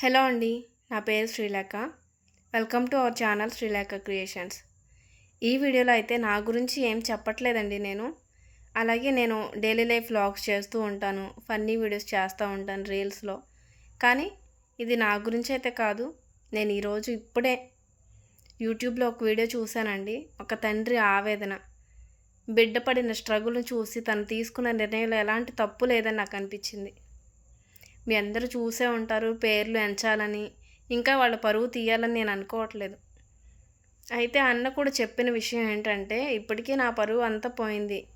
Hello అండి నా పేరు Srilekha. Welcome to our channel Srilekha creations. ఈ వీడియోలో అయితే నా గురించి ఏం చెప్పట్లేదండి నేను. అలాగే నేను డైలీ లైఫ్ వ్లాగ్స్ చేస్తూ ఉంటాను ఫన్నీ వీడియోస్ చేస్తూ ఉంటాను రీల్స్లో. కానీ ఇది నా గురించి అయితే కాదు నేను ఈరోజు ఇప్పుడే యూట్యూబ్లో ఒక వీడియో చూశానండి. ఒక తండ్రి ఆవేదన. బిడ్డ పడిన స్ట్రగుల్ను చూసి తను తీసుకున్న నిర్ణయంలో ఎలాంటి తప్పు లేదని నాకు అనిపించింది. మీ అందరూ చూసే ఉంటారు పేర్లు ఎంచాలని. ఇంకా వాళ్ళ పరువు తీయాలని నేను అనుకోవట్లేదు. అయితే అన్న కూడా చెప్పిన విషయం ఏంటంటే ఇప్పటికీ నా పరువు అంతా పోయింది.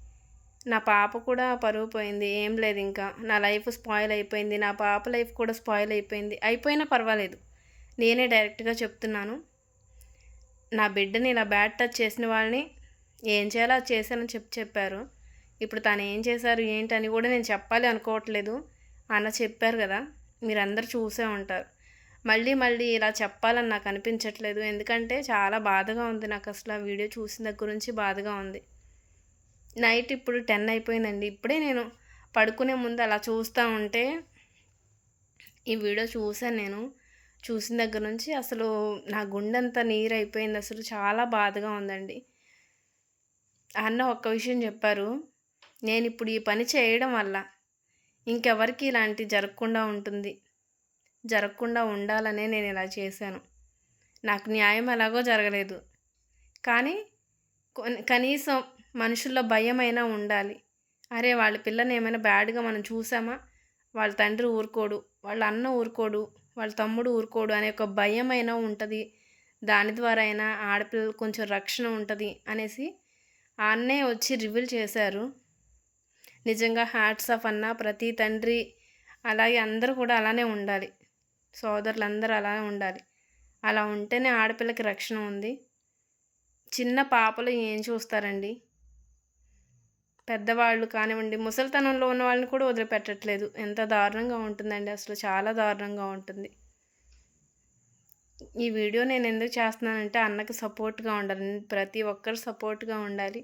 నా పాప కూడా పరువు పోయింది. ఏం లేదు ఇంకా. నా లైఫ్ స్పాయిల్ అయిపోయింది. నా పాప లైఫ్ కూడా స్పాయిల్ అయిపోయింది. అయిపోయినా పర్వాలేదు. నేనే డైరెక్ట్గా చెప్తున్నాను. నా బిడ్డని ఇలా బ్యాడ్ టచ్ చేసిన వాళ్ళని ఏం చేయాలో అది చేశానని చెప్పి చెప్పారు. ఇప్పుడు తను ఏం చేశారు ఏంటని కూడా నేను చెప్పాలి అనుకోవట్లేదు. అన్న చెప్పారు కదా మీరందరూ చూసే ఉంటారు. మళ్ళీ మళ్ళీ ఇలా చెప్పాలని నాకు అనిపించట్లేదు. ఎందుకంటే చాలా బాధగా ఉంది నాకు అసలు ఆ వీడియో చూసిన దగ్గర నుంచి బాధగా ఉంది. నైట్ ఇప్పుడు టెన్ అయిపోయిందండి. ఇప్పుడే నేను పడుకునే ముందు అలా చూస్తూ ఉంటే ఈ వీడియో చూసాను నేను. చూసిన దగ్గర నుంచి అసలు నా గుండెంతా నీరు అయిపోయింది అసలు చాలా బాధగా ఉందండి. అన్న ఒక్క విషయం చెప్పారు. నేను ఇప్పుడు ఈ పని చేయడం వల్ల ఇంకెవరికి ఇలాంటి జరగకుండా ఉంటుంది. జరగకుండా ఉండాలనే నేను ఇలా చేశాను. నాకు న్యాయం ఎలాగో జరగలేదు. కానీ కనీసం మనుషుల్లో భయమైనా ఉండాలి. అరే వాళ్ళ పిల్లని ఏమైనా బ్యాడ్గా మనం చూసామా? వాళ్ళ తండ్రి ఊరుకోడు వాళ్ళ అన్న ఊరుకోడు వాళ్ళ తమ్ముడు ఊరుకోడు అనే ఒక భయమైనా ఉంటుంది. దాని ద్వారా అయినా ఆడపిల్లలు కొంచెం రక్షణ ఉంటుంది అనేసి ఆ అన్నయ్య వచ్చి రివీల్ చేశారు. నిజంగా హ్యాట్స్ ఆఫ్ అన్న ప్రతి తండ్రి అలాగే అందరూ కూడా అలానే ఉండాలి. సోదరులందరూ అలానే ఉండాలి. అలా ఉంటేనే ఆడపిల్లకి రక్షణ ఉంది. చిన్న పాపలు ఏం చూస్తారండి? పెద్దవాళ్ళు కానివ్వండి ముసలితనంలో ఉన్న వాళ్ళని కూడా వదిలిపెట్టట్లేదు. ఎంత దారుణంగా ఉంటుందండి అసలు. చాలా దారుణంగా ఉంటుంది. ఈ వీడియో నేను ఎందుకు చేస్తున్నానంటే అన్నకి సపోర్ట్గా ఉండాలి. ప్రతి ఒక్కరు సపోర్ట్గా ఉండాలి.